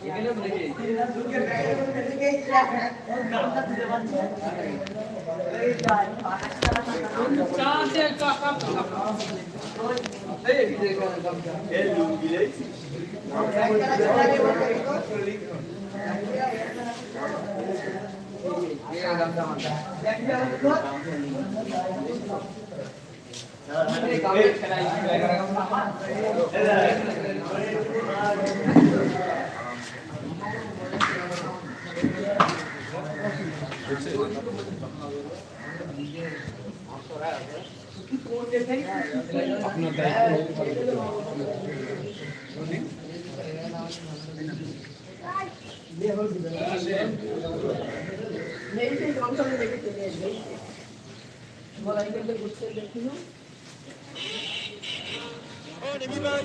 Channel মানুষ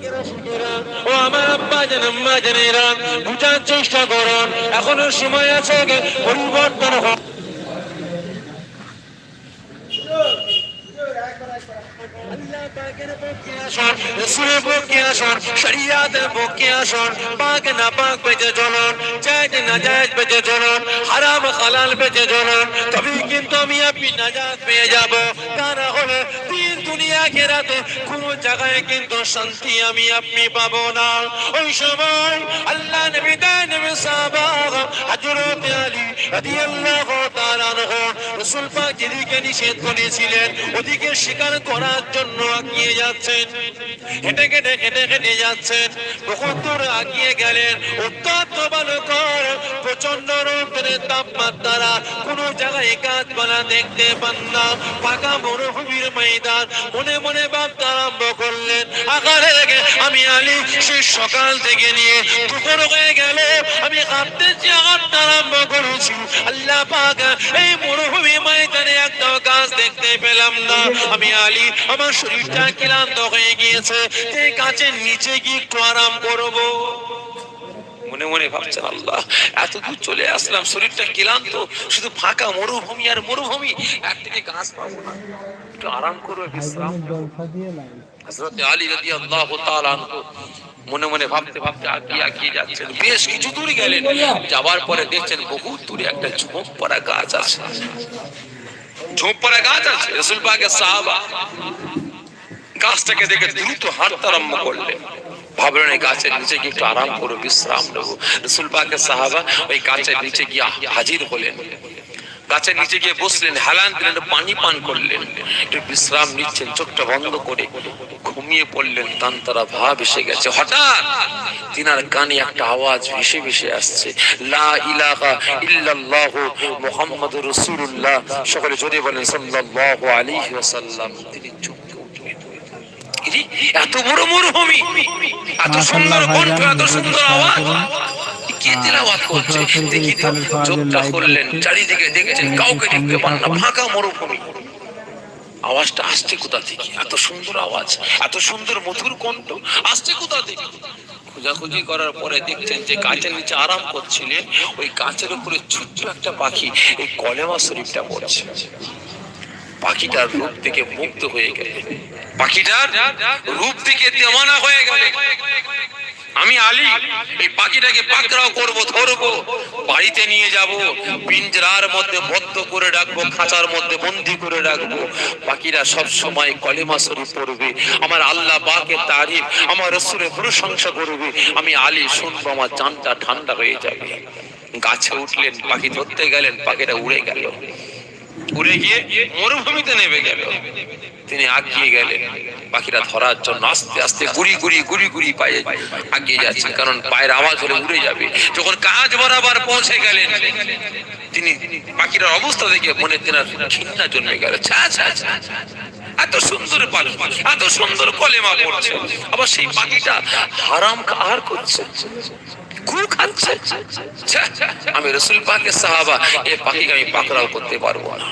কেন ও আমার আব্বা, জান আম্মা, জানেরা বুঝার চেষ্টা করুন। এখনও সময় আছে পরিবর্তন হোক আল্লাহ পাকের পক্ষে আসুন, রসুলের পক্ষে কিন্তু কোনো জায়গায় কিন্তু শান্তি আমি আপনি পাবো না ওই সময় আল্লাহ নবী দেয় নবী সাহাবা হযরত আলী রাদিয়াল্লাহু তাআলা রাসূল পাক যেদিকে নিষেধ করেছিলেন, ওদিকে শিকার করার জন্য আগিয়ে যাচ্ছেন। হেঁটে হেঁটে হেঁটে যাচ্ছেন। আগিয়ে গেলেন। অত্যন্ত প্রচণ্ড তাপমাত্রা জায়গায় গাছপালা দেখতে পান না। মরুভূমির ময়দান। মনে মনে ভাবতে আরম্ভ করলেন আকারে রেখে আমি আলী। সেই সকাল থেকে নিয়ে দুপুর হয়ে গেল। আমি কাঁদতেছি আঘাতটা আরম্ভ করেছি। আল্লাহ এই মরুভূমি ময়দানে একটা গাছ দেখতে পেলাম না। আমি আলী, আমার শরীরটা ক্লান্ত হয়ে গিয়েছে। এই গাছের নিচে গিয়ে একটু আরাম করব। মনে মনে ভাবছেন, আল্লাহ, এত দূর চলে আসলাম, শরীরটা ক্লান্ত। শুধু ফাঁকা মরুভূমি আর মরুভূমি, একদিকে গাছ পাবো না। একটু আরাম করবে বিশ্রাম হযরত আলী রাদিয়াল্লাহু তাআলা মনে মনে ভাবতে ভাবতে আগিয়ে আগিয়ে যাচ্ছেন। বেশ কিছু দূর গেলেন। যাবার পরে দেখছেন বহু দূরে একটা ঝোপ পড়া গাছ আছে। ঝোপ পড়া গাছ আছে রসুল পাকের সাহাবা গাছটাকে দেখে দ্রুত হাঁটতে আরম্ভ করলেন। ভাবলেন এই গাছের নিচে গিয়ে একটু আরাম করে বিশ্রাম নেব। রসুল পাকের সাহাবা ওই গাছের নিচে গিয়ে হাজির হলেন। গাছের নিচে গিয়ে বসলেন হেলান দিলেন পানি পান করলেন। একটু বিশ্রাম নিচ্ছেন চোখটা বন্ধ করে ঘুমিয়ে পড়লেন তান্তারা ভাব এসে গেছে। হঠাৎ তিনার কানে একটা আওয়াজ ভেসে ভেসে আসছে। লা ইলাহা ইল্লাল্লাহু মুহাম্মাদুর রাসূলুল্লাহ। সকলে জোরে বলেন সাল্লাল্লাহু আলাইহি ওয়াসাল্লাম। তিনি চমকে উঠলেন। এত বড় মরুভূমি! এত সুন্দর কণ্ঠ এত সুন্দর আওয়াজ! কে তেলাওয়াত করছে? দেখি চোখটা খুললেন চারিদিকে দেখছেন কাউকে দেখতে পান না ফাঁকা মরুভূমি। আওয়াজটা আসছে কোথা থেকে? এত সুন্দর আওয়াজ এত সুন্দর মধুর কণ্ঠ আসছে কোথা থেকে? খোঁজাখুঁজি করার পরে দেখছেন যে গাছের নিচে আরাম করছিলেন ওই গাছের উপরে ছোট্ট একটা পাখি এই কলেমা শরীফটা পড়ছে। পাখিটার রূপ থেকে মুগ্ধ হয়ে গেলে পাখিটার রূপ থেকে দেওয়ানা হয়ে গেলে আমি আলী, এই পাখিটাকে পাকড়াও করব, ধরবো, বাড়িতে নিয়ে যাব, পিঞ্জরার মধ্যে বদ্ধ করে রাখব, খাঁচার মধ্যে বন্দি করে রাখব। পাখিরা সব সময় কলেমা শরীফ পড়বে, আমার আল্লাহ পাকের তারিফ, আমার রসুলের প্রশংসা করবে। আমি আলী শুনব, আমার জানটা ঠান্ডা হয়ে যাবে। গাছে উঠলেন, পাখি ধরতে গেলেন, পাখিটা উড়ে গেল। গিয়ে মরুভূমিতে নেমে গেল। তিনি আগিয়ে গেলেন। পাখিরা ধরার জন্য আস্তে আস্তে গুড়ি গুড়ি গুড়ি গুড়ি পায়ে আগিয়ে যাচ্ছেন, কারণ পায়ের আওয়াজ হলে উড়ে যাবে। যখন কাজ বরাবর পৌঁছে গেলেন, তিনি পাখিটার অবস্থা দেখে মনে তেনার ঘৃণা জন্মে গেল। এত সুন্দর এত সুন্দর কলেমা পড়ছে। আবার সেই পাখিটা হারাম কাহার করছে? কু খাচ্ছে। আমি রসুল পাকের সাহাবা এই পাখিকে আমি পাকড়াও করতে পারব না।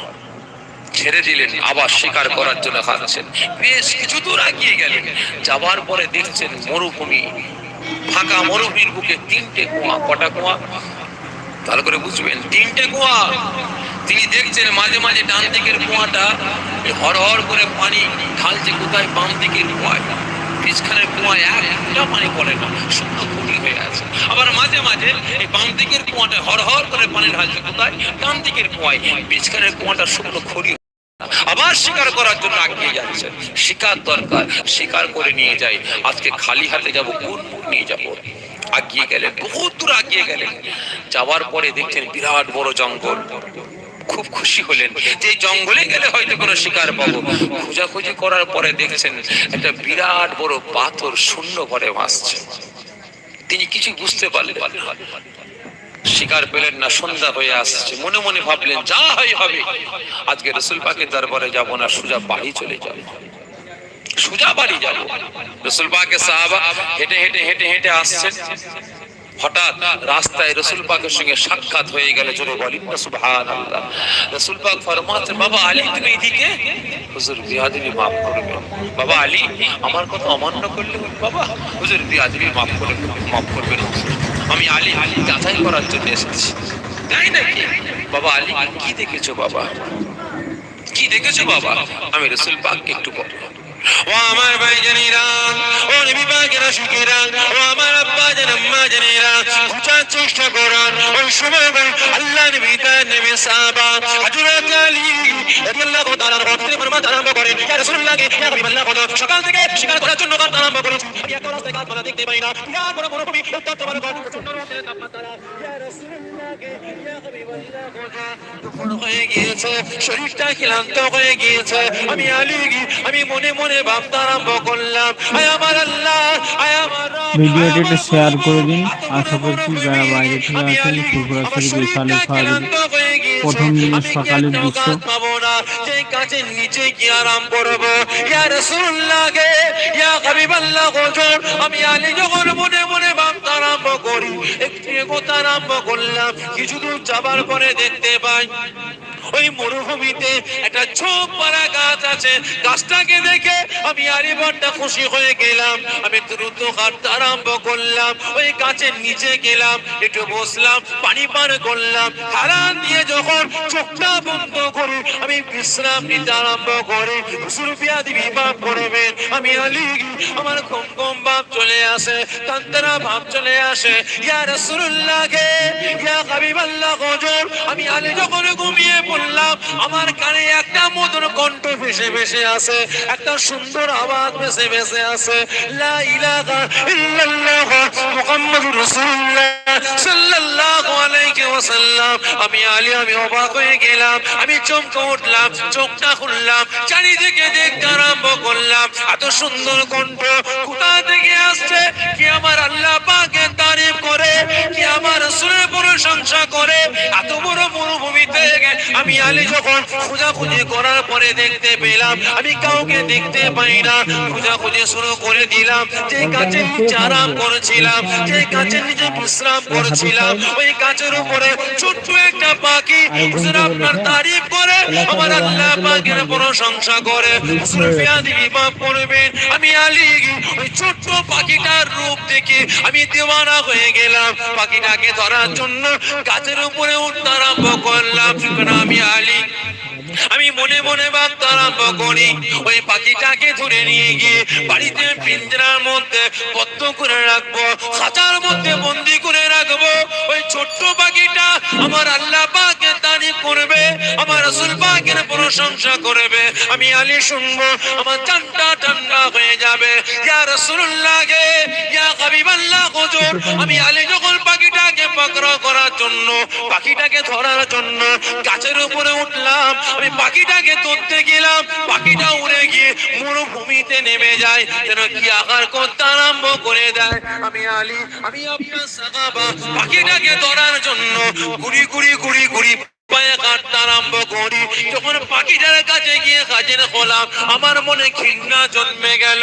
ছেড়ে দিলেন, আবার শিকার করার জন্য খাচ্ছেন। বেশ কিছু দূর আগিয়ে গেলেন। যাবার পরে দেখছেন মরুভূমি, ফাঁকা মরুভূমির বুকে তিনটে কুয়া, কটা কুয়া? ভালো করে বুঝবেন, তিনটে কুয়া। তিনি দেখছেন মাঝে মাঝে ডান দিকের কুয়াটা হর হর করে পানি ঢালছে কোথায়? বাম দিকের কুয়ায়। পিছখানের কুয়ায় একটা পানি পড়ে না। শুকনো হয়ে আছে। আবার মাঝে মাঝে এই বাম দিকের কুয়াটা করে পানি ঢালছে কোথায়? দিকের কুয়ায়। কুয়াটা শুকনো খড়ি। আবার শিকার করার জন্য আগিয়ে যাচ্ছে। শিকার দরকার। শিকার করে নিয়ে যাই। আজকে খালি হাতে যাব, কোন নিয়ে যাব? আগিয়ে দূর আগিয়ে যাওয়ার পরে দেখছেন বিরাট বড় জঙ্গল। খুব খুশি হলেন। যে জঙ্গলে গেলে হয়তো কোনো শিকার পাবো। খোঁজাখুঁজি করার পরে দেখছেন একটা বিরাট বড় পাথর শূন্য করে ভাসছে। তিনি কিছু বুঝতে পারলেন শিকার পেলেন না, সন্ধ্যা হয়ে আসছে। মনে মনে ভাবলেন, যা হয় হবে। আজকে রসুল পাকের দরবারে যাব না, সোজা বাড়ি চলে যাব। সোজা বাড়ি যাব। রসুল পাকে সাহাবা হেঁটে হেঁটে হেঁটে হেঁটে আসছেন। হঠাৎ রাস্তায় রসুল পাকের সঙ্গে সাক্ষাৎ হয়ে গেল জোরে বলেন না সুবহান আল্লাহ রসুল পাক বাবা আলী, তুমি এদিকে? হুজুর, বিয়াদিবি মাফ করবেন বাবা আলী, আমার কথা অমান্য করলে বাবা? হুজুর, বিয়াদিবি মাফ করে মাফ করবেন আমি আলী আলী, যাচাই করার জন্য এসেছি। তাই নাকি? বাবা আলী, কি দেখেছ বাবা? কি দেখেছ বাবা? আমি রসুল পাককে একটু বলো ও আমার ভাই জানিরা ও নবী পাকের আশিকেরা ও আমার আব্বা জান, আম্মা জানিরা বুঝার চেষ্টা করার, ওই সময় হযরত আলী রাদিয়াল্লাহু ফরমাতে আরম্ভ করেন। ইয়া ইয়া সকাল থেকে শিকার করার জন্য আরম্ভ করেছি আমি একটা রাস্তায় কাজ করা দেখতে পাই না। ইয়া বড় বড় কবি উত্তর তোমার রোদের তাপমাত্রা ইয়া ইয়া দুপুর হয়ে গিয়েছে, শরীরটা ক্লান্ত হয়ে গিয়েছে। আমি আলী, আমি মনে মনে ভাবতে আরম্ভ করলাম, আয় আমার আল্লাহ, আয় আমার ভিডিওটি একটু শেয়ার করে দিন। আশা করছি যারা বাইরে থেকে ফাজিল। ক্লান্ত হয়ে গিয়েছে, প্রথম দিনের সকালের দৃশ্য। কাজের নিচে কি আরাম করব ইয়া ইয়া হাবিবাল্লাহ হুজুর, আমি আলী যখন মনে মনে ভাবতে আরম্ভ করি একটু এগোতে আরম্ভ করলাম কিছু দূর যাবার পরে দেখতে পাই ওই মরুভূমিতে একটা ছোপ পাড়া গাছ আছে। গাছটাকে দেখে আমি আরিবরটা খুশি হয়ে গেলাম। আমি দ্রুত হাঁটতে আরম্ভ করলাম। ওই গাছের নিচে গেলাম, একটু বসলাম, পানি পান করলাম। হারান দিয়ে যখন চোখটা বন্ধ করি, আমি বিশ্রাম নিতে আরম্ভ করি। সুরপিয়া দিবি বাপ করবেন আমি আলি আমার ঘুম ঘুম ভাব চলে আসে, তান্তরা ভাব চলে আসে। ইয়া রাসূলুল্লাহকে ইয়া হাবিবাল্লাহ হুজুর, আমি আলী যখন আমার কানে একটা মধুর কণ্ঠ ভেসে ভেসে আছে একটা সুন্দর আওয়াজ ভেসে ভেসে আছে লা ইলাহা ইল্লাল্লাহ মুহাম্মাদুর রাসূলুল্লাহ সাল্লাল্লাহু আলাইহি ওয়াসাল্লাম। আমি আলী, আমি অবাক হয়ে গেলাম, আমি চমকে উঠলাম, চোখটা খুললাম, চারিদিকে দেখতে আরম্ভ করলাম। এত সুন্দর কণ্ঠ কোথা থেকে আসছে? কি আমার আল্লাহ পাকের তারিফ করে? কি আমার রাসূলের প্রশংসা এত বড় মরুভূমি থেকে আমি আলী যখন খোঁজাখুঁজি করার পরে দেখতে পেলাম, আমি কাউকে দেখতে পাই না। খোঁজাখুঁজি শুরু করে দিলাম। যে গাছের নিচে আরাম করেছিলাম, যে গাছের নিচে বিশ্রাম করেছিলাম, ওই গাছের উপরে ছোট্ট একটা পাখি হুজুর আপনার তারিফ করে, আমার আল্লাহ পাকের প্রশংসা করে। হুজুর আমি আলী ওই ছোট্ট পাখিটার রূপ দেখে আমি দেওয়ানা হয়ে গেলাম। পাখিটাকে ধরার জন্য গাছের উপরে তারা আরম্ভ লাভ আমি আলী। মনে মনে ভাবতে আরম্ভ করি। ওই পাখিটাকে ধরে নিয়ে গিয়ে বাড়িতে পিঞ্জরার মধ্যে বদ্ধ করে রাখব, খাঁচার মধ্যে বন্দি করে রাখব। ওই ছোট্ট পাখিটা আমার আল্লাহ পাকে তারিফ করবে, আমার রসুল পাকের প্রশংসা করবে। আমি আলী শুনব, আমার চানটা ঠান্ডা হয়ে যাবে। ইয়া রসুল্লাহ গে, ইয়া হাবিবাল্লাহ হুজুর, আমি আলী যখন পাখিটাকে পাকড়াও করার জন্য, পাখিটাকে ধরার জন্য গাছের উপরে উঠলাম, আমি পাখিটাকে ধরতে গেলাম, পাখিটা উড়ে গিয়ে মরুভূমিতে নেমে যায়। যেন কি আকার করতে আরম্ভ করে দেয়। আমি আলী, আমি আপনার সাহাবা। পাখিটাকে ধরার জন্য কাটতে আরম্ভ করি। যখন পাখিটার কাছে গিয়ে কাজের হলাম আমার মনে ঘৃণা জন্মে গেল।